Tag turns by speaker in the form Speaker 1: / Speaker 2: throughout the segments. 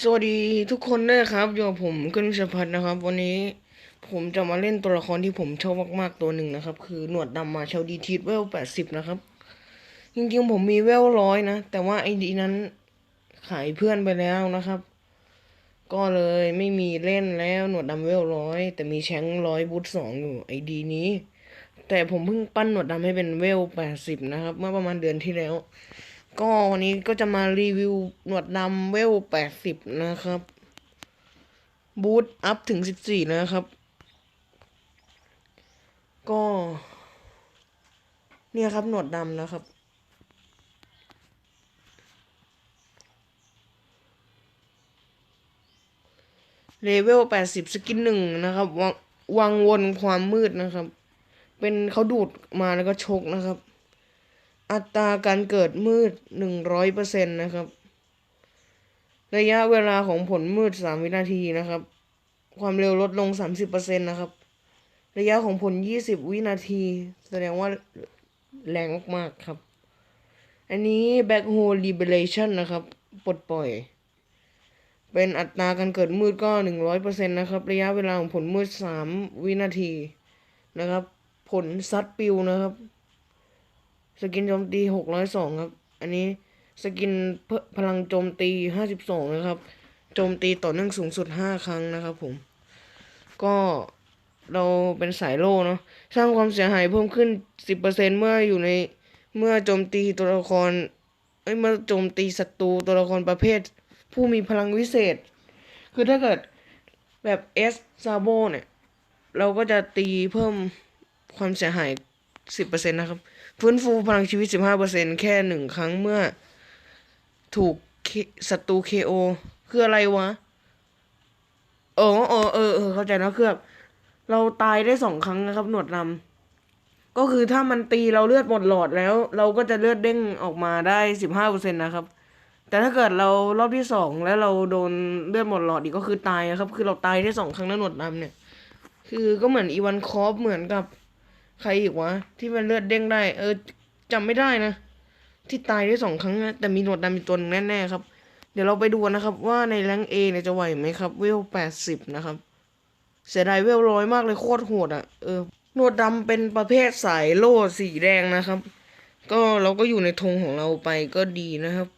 Speaker 1: สวัสดีทุกคนด้วยครับอยู่กับผมกนิชพัฒน์นะครับ วันนี้ผมจะมาเล่นตัวละครที่ผมชอบมากๆตัวหนึ่งนะครับ คือหนวดดำมาเชลดีทีเวลแปดสิบนะครับ จริงๆผมมีเวลร้อยนะ แต่ว่าไอดีนั้นขายเพื่อนไปแล้วนะครับ ก็เลยไม่มีเล่นแล้วหนวดดำเวลร้อยแต่มีแชงร้อยบูทสองอยู่ไอดีนี้ แต่ผมเพิ่งปั้นหนวดดำให้เป็นเวลแปดสิบนะครับ เมื่อประมาณเดือนที่แล้ว ก็วันนี้ก็จะมารีวิวหนวดดำเวลแปดสิบนะครับ บูทอัพถึงสิบสี่นะครับ ก็ เนี่ยครับหนวดดำนะครับ เลเวลแปดสิบสกินหนึ่งนะครับวังวังวนความมืดนะครับ เป็นเขาดูดมาแล้วก็ชกนะครับ อัตราการเกิดมืดหนึ่งร้อยเปอร์เซ็นต์นะครับ ระยะเวลาของผลมืดสามวินาทีนะครับ ความเร็วลดลงสามสิบเปอร์เซ็นต์นะครับ ระยะของผลยี่สิบวินาที แสดงว่าแรงมากๆครับ อันนี้ back hole liberation นะครับ ปลดปล่อย เป็นอัตราการเกิดมืดก็หนึ่งร้อยเปอร์เซ็นต์นะครับ ระยะเวลาของผลมืดสามวินาทีนะครับ ผลซัดปิวนะครับ สกินโจมตีหกร้อยสองครับ อันนี้สกินพลังโจมตีห้าสิบสองนะครับ โจมตีต่อเนื่องสูงสุดห้าครั้งนะครับผม ก็เราเป็นสายโล่เนาะสร้างความเสียหายเพิ่มขึ้นสิบเปอร์เซ็นเมื่ออยู่ในเมื่อโจมตีตัวละครเอ้ยเมื่อโจมตีศัตรูตัวละครประเภท ผู้มีพลังวิเศษ คือถ้าเกิดแบบเอสซาโบเนี่ย เราก็จะตีเพิ่มความเสียหายสิบเปอร์เซ็นนะครับ ฟื้นฟูพลังชีวิต 15%แค่หนึ่งครั้งเมื่อ ถูกศัตรู KO คืออะไรวะเออเอเออเออเข้าใจนะคือแบบเราตายได้สองครั้งนะครับ หนวดดำก็คือถ้ามันตีเราเลือดหมดหลอดแล้ว เราก็จะเลือดเด้งออกมาได้15%นะครับ แต่ถ้าเกิดเรารอบที่สองแล้วเราโดนเลือดหมดหลอดอีกก็คือตายนะครับ คือเราตายได้สองครั้งแล้วหนวดดำเนี่ย คือก็เหมือนอีวานคอฟเหมือนกับ ใครอีกวะ ที่มันเลือดเด้งได้ เออจำไม่ได้นะ ที่ตายได้สองครั้งนะ แต่มีหนวดดำอีกตัวนึงแน่ๆครับ เดี๋ยวเราไปดูนนะครับ ว่าในแรงเอเนี่ยจะไหวไหมครับ เวลแปดสิบนะครับ เสียดายเวลร้อยมากเลยโคตรโหดอะ เออ หนวดดำเป็นประเภทสายโล่สีแดงนะครับ ก็เราก็อยู่ในธงของเราไปก็ดีนะครับ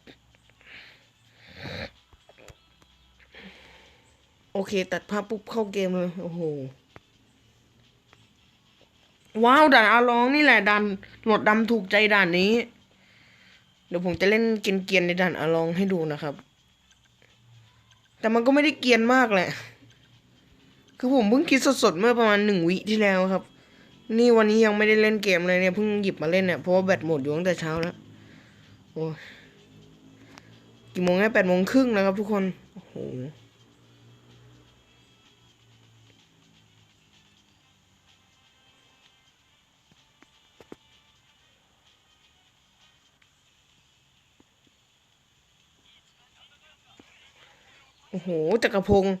Speaker 1: โอเค ตัดภาพปุ๊บเข้าเกมเลย โอ้โห ว้าวด่านอาลองนี่แหละด่านหนวดดำถูกใจด่านนี้ เดี๋ยวผมจะเล่นเกียนๆในด่านอาลองให้ดูนะครับ แต่มันก็ไม่ได้เกียนมากแหละ คือผมเพิ่งคิดสดๆเมื่อประมาณหนึ่งวิที่แล้วครับ นี่วันนี้ยังไม่ได้เล่นเกมเลยเนี่ยเพิ่งหยิบมาเล่นเนี่ยเพราะว่าแบตหมดอยู่ตั้งแต่เช้าแล้วโอ้กี่โมงแล้วแปดโมงครึ่งแล้วครับทุกคน โอ้โห อ้โหจักรพงศ์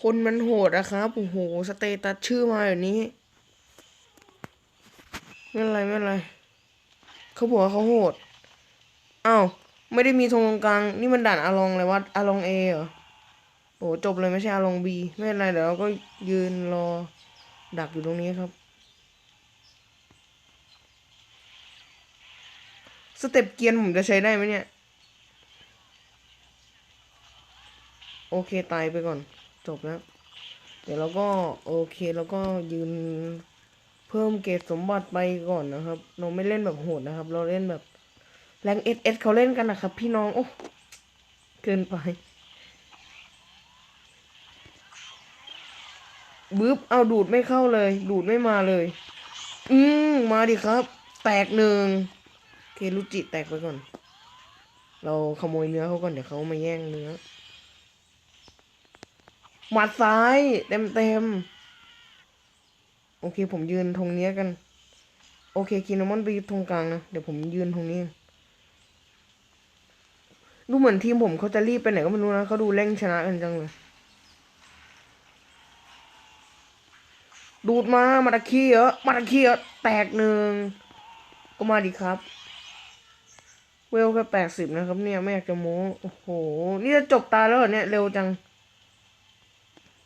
Speaker 1: คนมันโหดอะครับ โอ้โห สเตตัสชื่อมาแบบนี้ ไม่เป็นไรไม่เป็นไร เขาบอกว่าเขาโหด อ้าว ไม่ได้มีธงตรงกลาง นี่มันด่านอาลองเลยวะอาลองเอเหรอ โอ้จบเลยไม่ใช่อาลองบี ไม่เป็นไรเดี๋ยวเราก็ยืนรอ ดักอยู่ตรงนี้ครับ สเต็ปเกียร์ผมจะใช้ได้ไหมเนี่ย โอเคตายไปก่อน จบแล้ว เดี๋ยวเราก็โอเคแล้วก็ยืนเพิ่มเกรดสมบัติไปก่อนนะครับ เราไม่เล่นแบบโหดนะครับ เราเล่นแบบแรงเอสเอสเขาเล่นกันนะครับ พี่น้อง โอ้ เกินไปบึ๊บเอาดูดไม่เข้าเลย ดูดไม่มาเลย อืมมาดิครับ แตกหนึ่ง รุจิแตกไปก่อน เราขโมยเนื้อเขาก่อนเดี๋ยวเขามาแย่งเนื้อหมัดซ้ายเต็มเต็มโอเค ผมยืนตรงเนี้ยกัน โอเคคินมอนไปตรงกลางนะเดี๋ยวผมยืนตรงนี้ดูเหมือนทีมผมเขาจะรีบไปไหนก็ไม่รู้นะเขาดูเร่งชนะกันจังเลยดูดมามาตะคีเยอะมาตะคีเยอะแตกหนึ่งก็มาดีครับ เวลแค่แปดสิบนะครับ เนี่ยไม่อยากจะโม้โอ้โห นี่จะจบตาแล้วเหรอเนี่ยเร็วจัง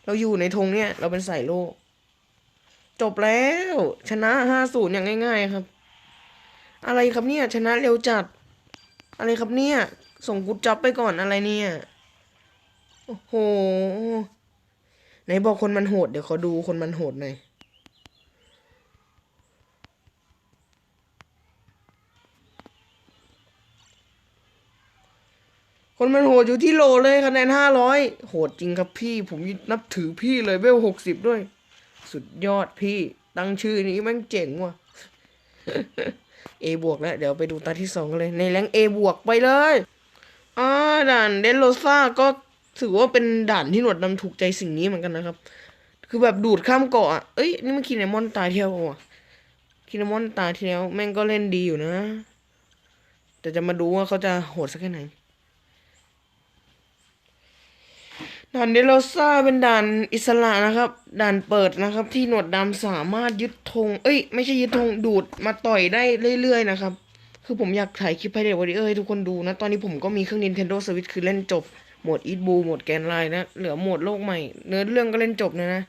Speaker 1: เราอยู่ในธงเนี่ย เราเป็นสายโลก จบแล้ว ชนะห้าศูนย์อย่างง่าย ๆ ครับ อะไรครับเนี่ย ชนะเร็วจัด อะไรครับเนี่ย ส่งกุดจ็อบไปก่อนอะไรเนี่ย โอ้โหไหนบอกคนมันโหดเดี๋ยวขอดูคนมันโหดหน่อย คนมันโหดอยู่ที่โลเลยคะแนนห้าร้อยโหดจริงครับพี่ ผมนับถือพี่เลยเวลหกสิบด้วย สุดยอดพี่ตั้งชื่อนี้แมันเจ๋งว่ะเอบวกแล้ว เดี๋ยวไปดูตาที่สองกันเลย ในแรงเอบวกไปเลยอ่าด่านเดนโรซ่าก็ถือว่าเป็นด่านที่หนวดดำถูกใจสิ่งนี้เหมือนกันนะครับ คือแบบดูดข้ามเกาะอะเอ้ย นี่มันคินามอนตายเที่ยวว่ะคินามอนตายที่แล้วแม่งก็เล่นดีอยู่นะ แต่จะมาดูว่าเขาจะโหดสักแค่ไหน ด่านเดโรซ่าเป็นด่านอิสระนะครับ ด่านเปิดนะครับ ที่หนวดดำสามารถยึดธงเอ้ยไม่ใช่ยึดธงดูดมาต่อยได้เรื่อยๆนะครับ คือผมอยากถ่ายคลิปให้เด็กวอริเออร์ให้ทุกคนดูนะ ตอนนี้ผมก็มีเครื่อง Nintendo Switch คือเล่นจบโหมดอีทบูโหมดแกนไลน์นะ เหลือโหมดโลกใหม่ เนื้อเรื่องก็เล่นจบนะนะ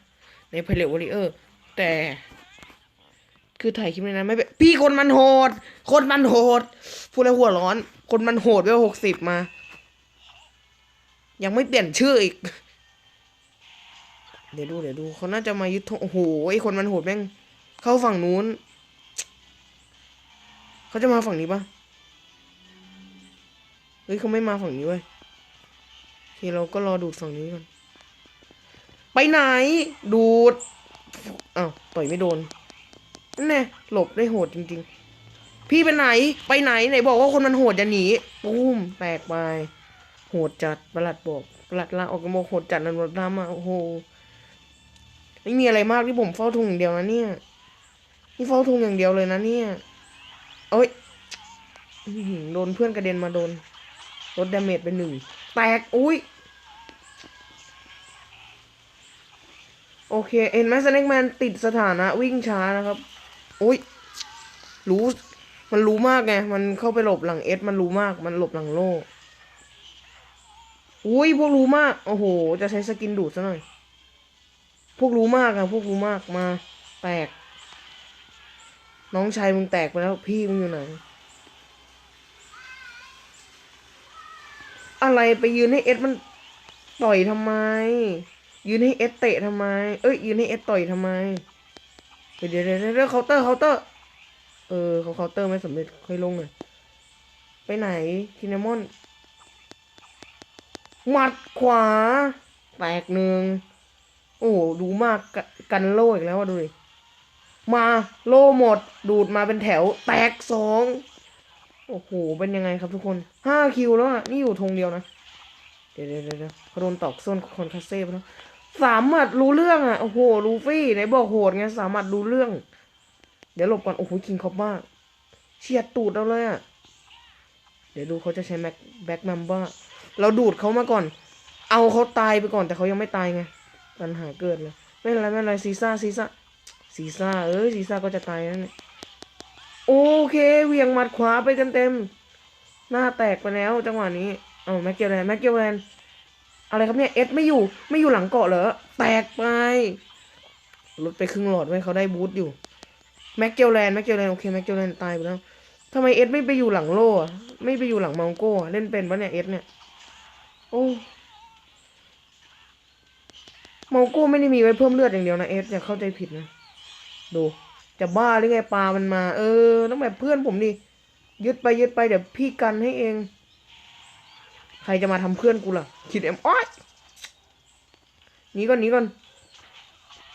Speaker 1: ในเพลวอริเออร์แต่ คือถ่ายคลิปในนั้นไม่เป็นพี่คนมันโหดคนมันโหดพูดแล้วหัวร้อน คนมันโหดไว้หกสิบมา ยังไม่เปลี่ยนชื่ออีก เดี๋ยวดูเดี๋ยวดูเขาน่าจะมายึดโอ้โหไอคนมันโหดแม่ง เข้าฝั่งนู้น เขาจะมาฝั่งนี้ปะเฮ้ยเขาไม่มาฝั่งนี้เว้ยโอเคเราก็รอดูดฝั่งนี้ก่อนไปไหน ดูดอ้าวต่อยไม่โดนนั่นแน่หลบได้โหดจริง ๆ พี่ไปไหน ไปไหนไหนบอกว่าคนมันโหดจะหนีปุ้มแตกไป โหดจัดประหลัดบอกประหลัดลาออกกโมกโหดจัดนันวดดำอะโอ้โหไม่มีอะไรมากที่ผมเฝ้าทุงอย่างเดียวนะเนี่ยนี่เฝ้าทุงอย่างเดียวเลยนะเนี่ยเอ้ยโดนเพื่อนกระเด็นมาโดนลดดาเมจไปหนึ่งแตกอุ้ยโอเคเห็นไหมสแน็คแมนติดสถานะวิ่งช้านะครับอุ้ยรู้มันรู้มากไง มันเข้าไปหลบหลังเอสมันรู้มาก มันหลบหลังโล่ อุ้ยพวกรู้มาก โอ้โห จะใช้สกินดูดซะหน่อย พวกรู้มากอะพวกรู้มากมา แตก น้องชายมึงแตกไปแล้ว พี่มึงอยู่ไหน อะไรไปยืนให้เอสมันต่อยทำไม ยืนให้เอสเตะทำไม เอ้ย ยืนให้เอสต่อยทำไม เดี๋ยวเดี๋ยวเดี๋ยวเคาน์เตอร์เคาน์เตอร์ เออเขาเคาน์เตอร์ไม่สำเร็จค่อยลงเลยไปไหนคินามอน หมัดขวา แตกหนึ่งโอ้โหดูมากก,กันโล่อีกแล้วอะดูดิมาโล่หมด ดูดมาเป็นแถว แตกสองโอ้โห เป็นยังไงครับทุกคนห้าคิวแล้วอะ นี่อยู่ธงเดียวนะ เดี๋ยวเดี๋ยวเดี๋ยวเขาโดนตอกส้นคอนคาเซ่ไปแล้วสามหมัดรู้เรื่องอะ โอ้โห ลูฟี่ไหนบอกโหดไงสามหมัดรู้เรื่อง เดี๋ยวหลบก่อน โอ้โห คิงคอปบ้าเฉียดตูดเราเลยอะ เดี๋ยวดูเขาจะใช้แม็กแบ็กนัมบ้า เราดูดเขามาก่อน เอาเขาตายไปก่อนแต่เขายังไม่ตายไง ปัญหาเกิดเลย ไม่เป็นไรไม่เป็นไรซีซ่าซีซ่าซีซ่าเอ้ยซีซ่าก็จะตายนั่นแหละโอเคเหวียงหมัดขวาไปกันเต็มๆหน้าแตกไปแล้วจังหวะนี้เอาแม็กเกลแลนแม็กเกลแลนอะไรครับเนี่ยเอสไม่อยู่ไม่อยู่หลังเกาะเหรอแตกไปลดไปครึ่งหลอดไว้เขาได้บูทอยู่แม็กเกลแลนแม็กเกลแลนโอเคแม็กเกลแลนตายไปแล้วทำไมเอสไม่ไปอยู่หลังโล่ไม่ไปอยู่หลังมังโก้เล่นเป็นปะเนี่ยเอสเนี่ย โอ้เมาโก้ไม่ได้มีไว้เพิ่มเลือดอย่างเดียวนะเอสอย่าเข้าใจผิดนะ ดู จะบ้าหรือไงปลามันมา เออ ต้องแบบเพื่อนผมดิยึดไปยึดไปเดี๋ยวพี่กันให้เอง ใครจะมาทำเพื่อนกูล่ะ คิดเอ็มอ้อยหนีก่อนหนีก่อน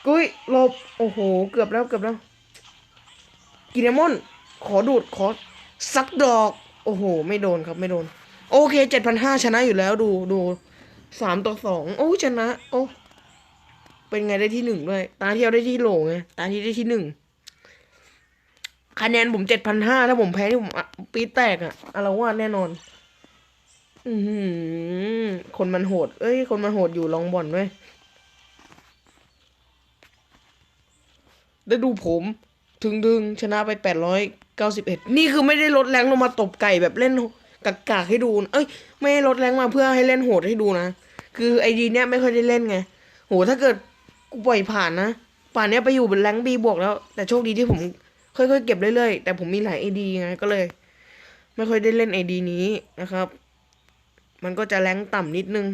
Speaker 1: กุ้ยหลบ โอ้โห เกือบแล้วเกือบแล้ว กินเอมอน ขอดูดขอสักดอก โอ้โห ไม่โดนครับไม่โดน โอเคเจ็ดพันห้าชนะอยู่แล้วดูดูสามต่อสองโอ้ชนะ โอ้เป็นไงได้ที่หนึ่งด้วย ตาเที่ยวได้ที่โหลไงตาที่ได้ที่หนึ่งคะแนนผมเจ็ดพันห้าถ้าผมแพ้ที่ผมปีแตกอะอารวาสแน่นอน อือหือคนมันโหด เอ้ย คนมันโหดอยู่ลองบ่อนด้วยได้ดูผมถึงดึงชนะไปแปดร้อยเก้าสิบเอ็ดนี่คือไม่ได้ลดแรงลงมาตบไก่แบบเล่น กักากๆให้ดู เอ้ย ไม่ลดแรงมาเพื่อให้เล่นโหดให้ดูนะ คือไอดีเนี้ยไม่ค่อยได้เล่นไง โห ถ้าเกิดกูปล่อยผ่านนะ ป่านเนี้ยไปอยู่เป็นแรงบีบวกแล้ว แต่โชคดีที่ผมค่อยๆเก็บเรื่อยๆ แต่ผมมีหลายไอดีไง ก็เลย ไม่ค่อยได้เล่นไอดีนี้นะครับ มันก็จะแรงต่ำนิดนึง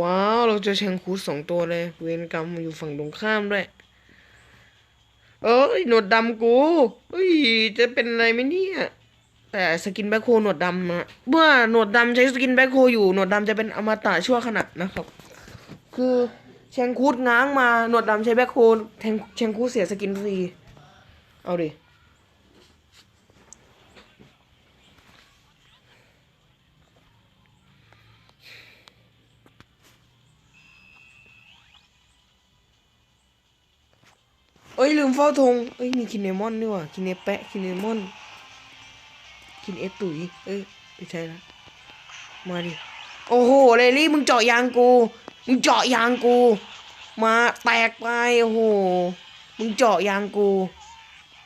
Speaker 1: ว้าว เราจอแชงคูดสองตัวเลย เวรกรรมอยู่ฝั่งตรงข้ามด้วย เอ้ยหนวดดำกูเฮ้ยจะเป็นอะไรไหมเนี่ย แต่สกินแบ็คโฮหนวดดำอะเมื่อหนวดดำใช้สกินแบ็คโฮอยู่หนวดดำจะเป็นอมตะชั่วขณะนะครับ คือแชงคูดง้างมาหนวดดำใช้แบ็คโฮแทงแชงคูดเสียสกินฟรีเอาดิ อ้ยลืมเฝ้าธงเอ้ยมีคินเนมอนนี่หว่าคินเนแปะคินเนมอนคินเอตุ๋ยเอ้ยไม่ใช่ละมาดิโอ้โหเลลี่มึงเจาะยางกูมึงเจาะยางกู มาแตกไปโอ้โหมึงเจาะยางกู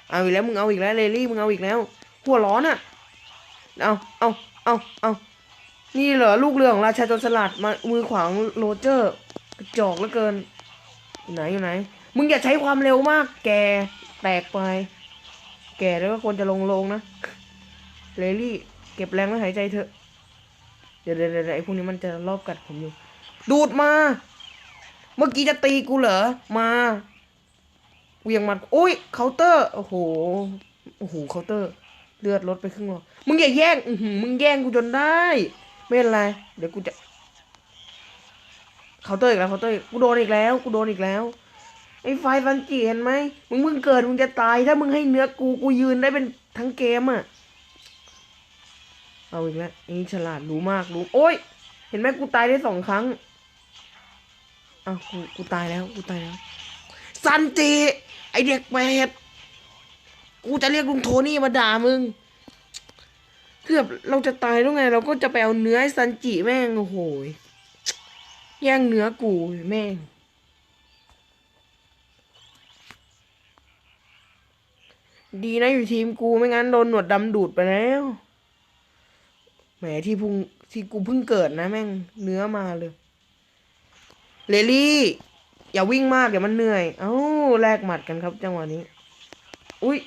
Speaker 1: เอาอีกแล้วมึงเอาอีกแล้วเลลี่มึงเอาอีกแล้วหัวร้อนอะเอาเอาเอาเอานี่เหรอลูกเรือของราชาจรสลัดมามือขวางโรเจอร์จอกเหลือเกินอยู่ไหนอยู่ไหน มึงอย่าใช้ความเร็วมาก แกแตกไป แกแล้วก็ควรจะลงลงนะเลลี่ เก็บแรงแล้วหายใจเถอะ เดี๋ยวเดี๋ยวไอ้พวกนี้มันจะรอบกัดผมอยู่ ดูดมา เมื่อกี้จะตีกูเหรอ มาเวียงมันโอ้ยเคาน์เตอร์ โอ้โห โอ้โหเคาน์เตอร์ เลือดลดไปครึ่งหลอมึงอย่าแย่งมึงแย่งกูจนได้ ไม่เป็นไร เดี๋ยวกูจะเคาน์เตอร์อีกแล้วเคาน์เตอร์กกูโดนอีกแล้ว กูโดนอีกแล้ว ไอ้ไฟฟันจีเห็นไหมมึงมึงเกิดมึงจะตาย ถ้ามึงให้เนื้อกูกูยืนได้เป็นทั้งเกมอะ เอาอีกแล้วนี่ฉลาดรู้มากรู้ โอ้ย เห็นไหมกูตายได้สองครั้งอ้าวกูกูตายแล้วกูตายแล้วซันจิไอเด็กแปดกูจะเรียกลุงโทนี่มาด่ามึงเกือบเราจะตายแล้วไง เราก็จะไปเอาเนื้อไอ้ซันจิแม่งโอ้โหแย่งเนื้อกูแม่ง ดีนะอยู่ทีมกูไม่งั้นโดนหนวดดำดูดไปแล้ว แหมที่พุ่งที่กูเพิ่งเกิดนะแม่งเนื้อมาเลย เลลี่ อย่าวิ่งมากเดี๋ยวมันเหนื่อย เอ้าแลกหมัดกันครับ จังหวะนี้ อุ้ย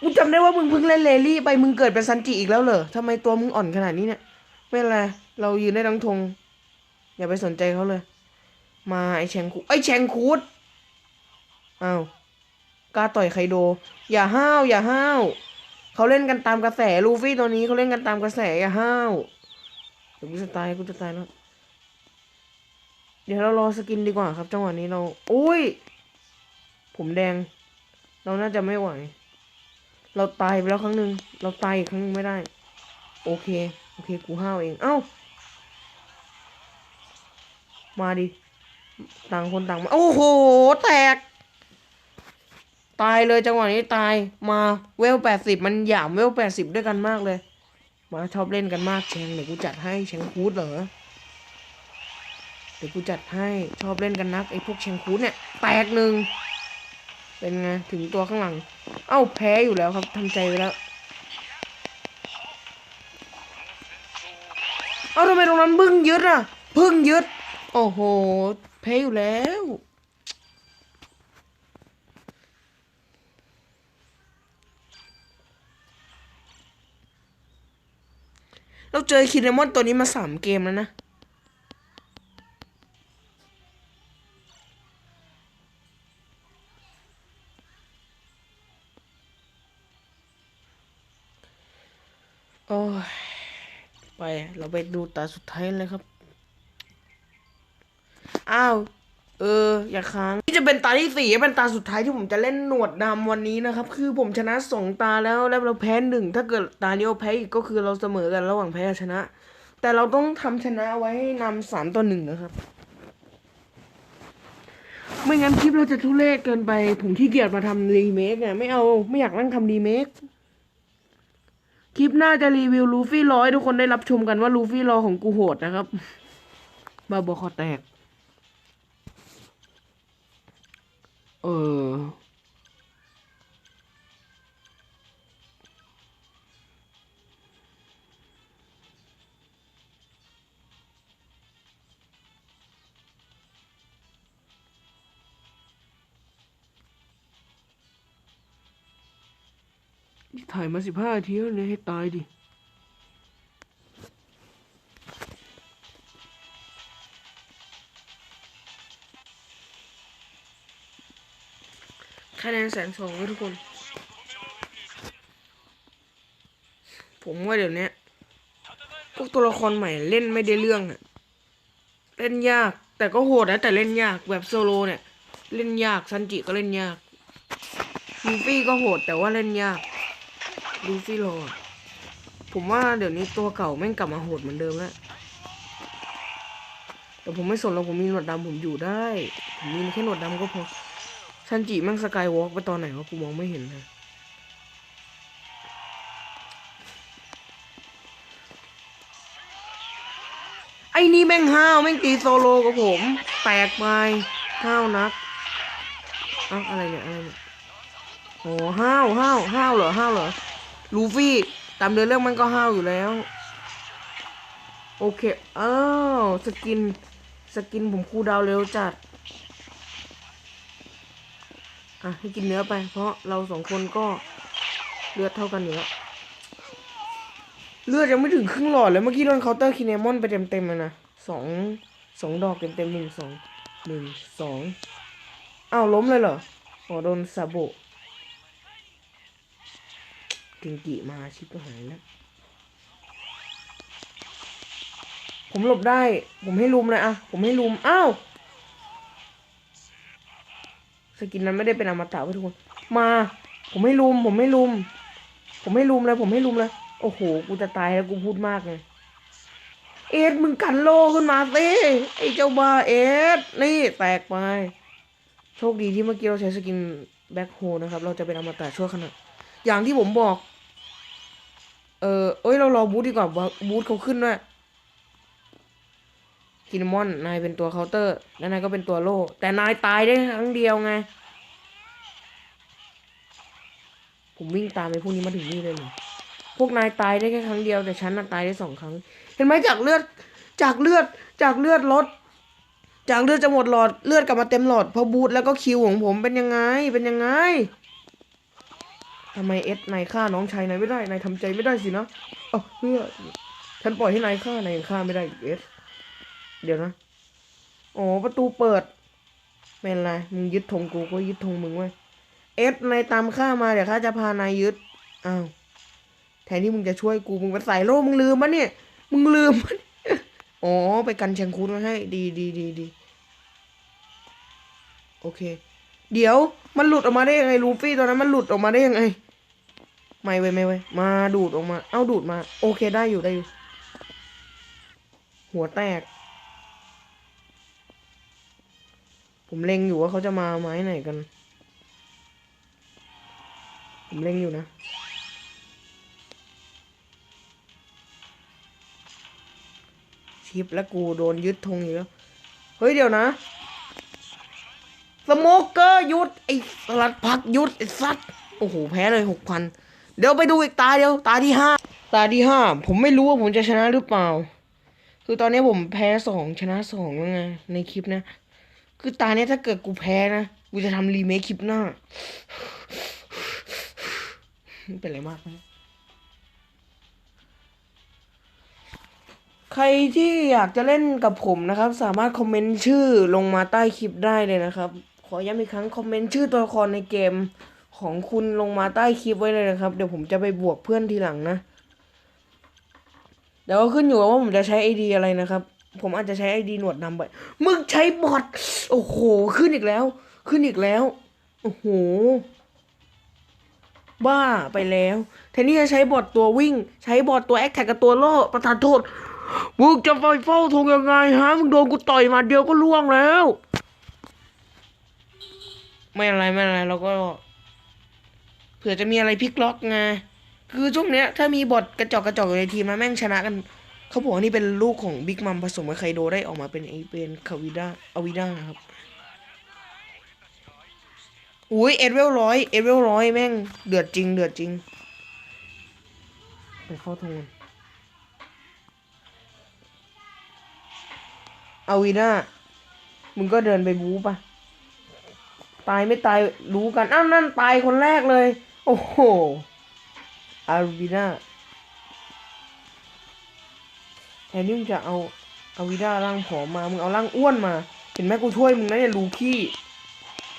Speaker 1: กูจำได้ว่ามึงเพิ่งเล่นเลลี่ไปมึงเกิดเป็นซันจิอีกแล้วเหรอทำไมตัวมึงอ่อนขนาดนี้เนี่ย ไม่เป็นไรเรายืนได้ทั้งทง อย่าไปสนใจเขาเลย มาไอแชงคูไอแชงคูดอ้าว กล้าต่อยไคโด อย่าห้าวอย่าห้าวเขาเล่นกันตามกระแสลูฟี่ตัวนี้เขาเล่นกันตามกระแสอย่าห้าวเดี๋ยวกูจะตายกูจะตายแล้วเดี๋ยวเรารอสกินดีกว่าครับ จังหวะนี้เราอุ้ย ผมแดง เราน่าจะไม่ไหว เราตายไปแล้วครั้งหนึ่งเราตายอีกครั้งนึงไม่ได้ โอเค โอเค กูห้าวเอง เอ้า มาดิ ต่างคนต่างมา โอ้โห แตก ตายเลยจังหวะนี้ตายมาเวลแปดสิบมันหยามเวลแปดสิบด้วยกันมากเลย มาชอบเล่นกันมากแชงเดี๋ยวกูจัดให้แชงคูดเหรอเดี๋ยวกูจัดให้ชอบเล่นกันนักไอ้พวกแชงคูดเนี่ยแตกหนึ่งเป็นไงถึงตัวข้างหลัง เอ้าแพ้อยู่แล้วครับทำใจไว้แล้วเอ้าทำไมตรงนั้นพึ่งยึดอะพึ่งยึด โอ้โหแพ้อยู่แล้ว เราเจอคินเนมอนตัวนี้มาสามเกมแล้วนะ โอ้ย ไป เราไปดูตาสุดท้ายเลยครับ อ้าว เออ อย่าค้างนี่จะเป็นตาที่สี่เป็นตาสุดท้ายที่ผมจะเล่นหนวดดำวันนี้นะครับ คือผมชนะสองตาแล้วแล้วเราแพ้หนึ่งถ้าเกิดตาเดียวแพ้อีกก็คือเราเสมอกันระหว่างแพ้กับชนะ แต่เราต้องทำชนะไว้ให้นำสามต่อหนึ่งนะครับ ไม่งั้นคลิปเราจะทุเรศเกินไป ผมขี้เกียจมาทำรีเมคเนี่ยไม่เอาไม่อยากนั่งทำรีเมคคลิปหน้าจะรีวิวลูฟี่รอให้ทุกคนได้รับชมกันว่าลูฟี่รอของกูโหดนะครับ บาบอคอแตก เออ นี่ถ่ายมาสิบห้าทีแล้วเนี่ยให้ตายดิ แนนแสนสองทุกคน ผมว่าเดี๋ยวนี้พวกตัวละครใหม่เล่นไม่ได้เรื่องอะเล่นยาก แต่ก็โหดนะแต่เล่นยากแบบโซโลเนี่ย เล่นยากซันจิก็เล่นยากลูฟี่ก็โหดแต่ว่าเล่นยากลูฟี่โลอผมว่าเดี๋ยวนี้ตัวเก่าแม่งกลับมาโหดเหมือนเดิมแล้วแต่ผมไม่สนหรอกผมมีหนวดดำผมอยู่ได้ ผมมีแค่หนวดดำก็พอ ซันจิแม่งสกายวอล์กไปตอนไหนวะกูมองไม่เห็นเลยไอ้นี่แม่งห้าวแม่งตีโซโลกับผม แตกไปห้าวนักอ้าอะไรเนี่ยอะไรเนี่ยโอ้ห้าวห้าวห้าวเหรอห้าวเหรอลูฟี่ตามเดินเรื่องมันก็ห้าวอยู่แล้ว โอเคอ้าวสกิน สกินผมคูดาวเร็วจัด อะให้กินเนื้อไป เพราะเราสองคนก็เลือดเท่ากันอยู่แล้วเลือดยังไม่ถึงครึ่งหลอดเลยเมื่อกี้โดนเคาน์เตอร์คินเนมอนไปเต็มๆเลยนะสองสองดอกเต็มๆหนึ่งสองหนึ่งสองอ้าวล้มเลยเหรออ๋อโดนซาโบกิงกิมาชิบหายแล้วผมหลบได้ ผมให้ลุมเลยอะผมให้ลุม อ้าว กินนั้นไม่ได้เป็นอมตะเว้ยทุกคน มา ผมไม่ลุม ผมไม่ลุม ผมไม่ลุมเลย ผมไม่ลุมเลย โอ้โห กูจะตายแล้วกูพูดมากเลย เอ็ดมึงกันโลขึ้นมาสิ ไอ้เจ้าบ้าเอ็ด นี่แตกไป โชคดีที่เมื่อกี้เราใช้สกินแบ็คโฮนะครับ เราจะเป็นอมตะชั่วขณะ อย่างที่ผมบอก เออเอ้ย เรารอบูธดีกว่า บูธเขาขึ้นด้วย กินมอนนายเป็นตัวเคาน์เตอร์ แล้วนายก็เป็นตัวโล่ แต่นายตายได้ครั้งเดียวไง ผมวิ่งตามไปพวกนี้มาถึงนี่เลยเนี่ยพวกนายตายได้แค่ครั้งเดียวแต่ฉันน่ะตายได้สองครั้ง เห็นไหมจากเลือด จากเลือด จากเลือดลด จากเลือดจะหมดหลอดเลือดกลับมาเต็มหลอดเพราะบูทแล้วก็คิวของผมเป็นยังไง เป็นยังไงทำไมเอสนายฆ่าน้องชายนายไม่ได้นายทำใจไม่ได้สินะเอ้เพื่อฉันปล่อยให้นายฆ่านายยังฆ่าไม่ได้เอส เดี๋ยวนะ อ๋อ ประตูเปิด เป็นไร มึงยึดธงกูก็ยึดธงมึงไว้เอสนายตามข้ามาเดี๋ยวข้าจะพานายยึด อ้าว แทนที่มึงจะช่วยกูมึงไปใส่โล่มึงลืมมะเนี่ย มึงลืมมะเนี่ยอ๋อ ไปกันเชียงคูดมาให้ ดีดีดีดี โอเค เดี๋ยวมันหลุดออกมาได้ยังไงลูฟี่ตอนนั้นมันหลุดออกมาได้ยังไง ไม่เว้ยไม่เว้ยมาดูดออกมา เอ้าดูดมา โอเคได้อยู่ได้อยู่ หัวแตก ผมเล็งอยู่ว่าเขาจะมาไม้ไหนกัน ผมเล็งอยู่นะชิปและกูโดนยึดธงอยู่แล้ว เฮ้ยเดี๋ยวนะสโมกเกอร์ยุดไอ้สลัดผักยุดไอ้สัตว์โอ้โหแพ้เลยหกพันเดี๋ยวไปดูอีกตาเดียวตาที่ห้าตาที่ห้าผมไม่รู้ว่าผมจะชนะหรือเปล่า คือตอนนี้ผมแพ้สองชนะสองแล้วไงในคลิปนะ คือตาเนี้ยถ้าเกิดกูแพ้นะ กูจะทำรีเมคคลิปหน้าไม่เป็นไรมากนะใครที่อยากจะเล่นกับผมนะครับ สามารถคอมเมนต์ชื่อลงมาใต้คลิปได้เลยนะครับ ขอย้ำอีกครั้งคอมเมนต์ชื่อตัวละครในเกมของคุณลงมาใต้คลิปไว้เลยนะครับ เดี๋ยวผมจะไปบวกเพื่อนทีหลังนะ เดี๋ยวก็ขึ้นอยู่กับว่าผมจะใช้ไอเดียอะไรนะครับ ผมอาจจะใช้ไอดีหนวดดำไปมึงใช้บอทโอ้โห ขึ้นอีกแล้ว ขึ้นอีกแล้ว โอ้โห บ้าไปแล้วแทนที่จะใช้บอทตัววิ่ง ใช้บอทตัวแอคแท็กกับตัวโล่ประทานโทษมึงจะไฟเฝ้าทงยังไงฮะมึงโดนกูต่อยมาเดียวก็ล่วงแล้ว ไม่อะไรไม่อะไรเราก็เผื่อจะมีอะไรพลิกล็อกไงคือช่วงเนี้ย ถ้ามีบอทกระจอกกระจอกอยู่ในทีมนะแม่งชนะกัน เขาบอกว่านี่เป็นลูกของบิ๊กมัมผสมกับไคโดได้ออกมาเป็นไอเป็นคาวิด้าอวิด้านะครับ อุ้ยเอเวลร้อยเอเวลร้อยแม่ง เดือดจริง เดือดจริงไปเข้าทงกันอวิด้ามึงก็เดินไปบู๊ปะตายไม่ตายรู้กันอ้าวนั่นตายคนแรกเลย โอ้โหอาวินา แทนที่มึงจะเอาเอาวินาร่างผอมมา มึงเอาร่างอ้วนมา เห็นไหมกูช่วยมึงนะเนี่ยลูคี้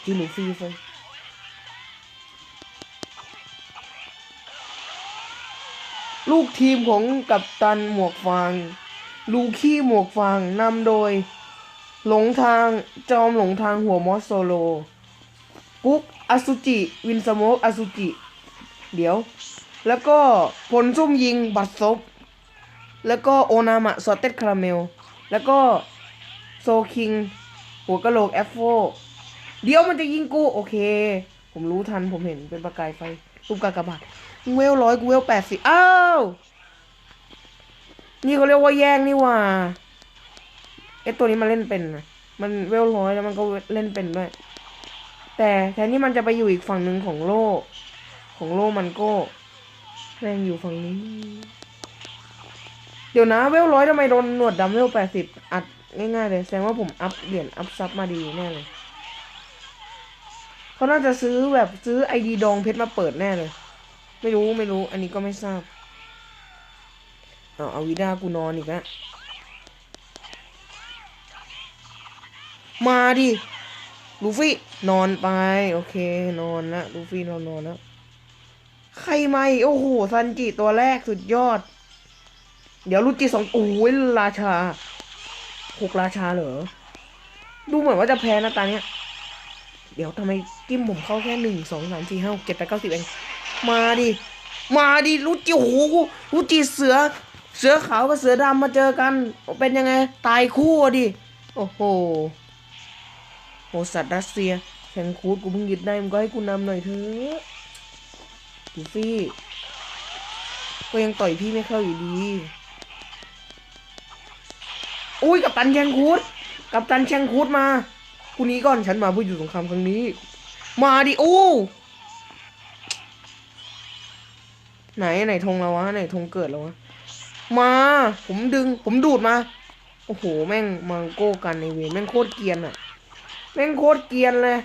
Speaker 1: จีลูฟี่ไปลูกทีมของกัปตันหมวกฟาง ลูคี้หมวกฟางนำโดย หลงทางจอมหลงทางหัวมอสโซโล กุ๊กอสุจิ วินสโมกอสุจิ เดี๋ยว แล้วก็ผลซุ่มยิงบัตซบ แล้วก็โอนามะซอสเต็ดคาราเมล แล้วก็โซคิง หัวกะโหลกแอฟโฟเดี๋ยวมันจะยิงกู โอเค ผมรู้ทันผมเห็นเป็นประกายไฟรูปกากบาทมึงเวลร้อยกูเวลแปดสิอ้าวนี่เขาเรียกว่าแย่งนี่ว่าไอตัวนี้มันเล่นเป็นนะมันเวลร้อยแล้วมันก็เล่นเป็นด้วย แต่แทนที่มันจะไปอยู่อีกฝั่งหนึ่งของโลก ของโลกมันก็แม่งอยู่ฝั่งนี้ เดี๋ยวนะเวลร้อยทำไมโดนหนวดดำเวลแปดสิบอัดง่ายๆเลยแสดงว่าผมอัพเหรียญอัพซับมาดีแน่เลยเขาน่าจะซื้อแบบซื้อไอดีดองเพชรมาเปิดแน่เลย ไม่รู้ไม่รู้ อันนี้ก็ไม่ทราบเอาเอาวิดากูนอนอีกแล้วมาดิลูฟี่นอนไป โอเค นอนละลูฟี่นอนนอนแล้วใครมาอีกโอ้โหซันจิตัวแรกสุดยอด เดี๋ยวลูจิสองโอ้ยราชาหกราชาเหรอ ดูเหมือนว่าจะแพ้นะตาเนี้ย เดี๋ยวทำไมจิ้มผมเข้าแค่หนึ่งสองสามสี่ห้าหกเจ็ดแปดเก้าสิบเอง มาดิ มาดิลูจิโอ้โหลูจิเสือ เสือขาวกับเสือดำมาเจอกัน เป็นยังไง ตายคู่ดิ โอ้โหโหสัตว์รัสเซียแข่งคูดกูเพิ่งยึดได้มึงก็ให้กูนำหน่อยเถอะลูฟี่ ก็ยังต่อยพี่ไม่เข้าอยู่ดี อุ้ยกับตันแชงคูดกับตันแชงคูดมากูหนี้ก่อนฉันมาเพื่ออยู่สงครามครั้งนี้ มาดิโอ้ไหนไหนธงเราวะไหนธงเกิดเราวะมา ผมดึง ผมดูดมา โอ้โห แม่งมังโก้กันในเวรแม่งโคตรเกียนอะแม่งโคตรเกียนเลย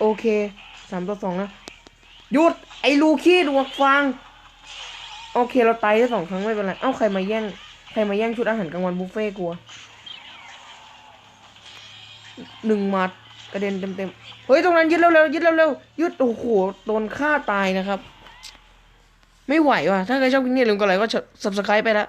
Speaker 1: โอเคสามต่อสองนะหยุด ไอ้ลูคี้ดวกฟัง โอเค เราตายได้สองครั้งไม่เป็นไร เอ้า ใครมาแย่ง ครมาแย่งชุดอาหารกลางวันบุฟเฟ่กลัวหนึ่งมัดกระเด็นเต็มๆเฮ้ยตรงนั้นยึดเร็วๆยึดเร็วๆยึดโอ้โหโดนฆ่าตายนะครับ ไม่ไหวว่ะถ้าใครชอบคลิปนี้อย่าลืมกดไลค์ก็ subscribe ไปละ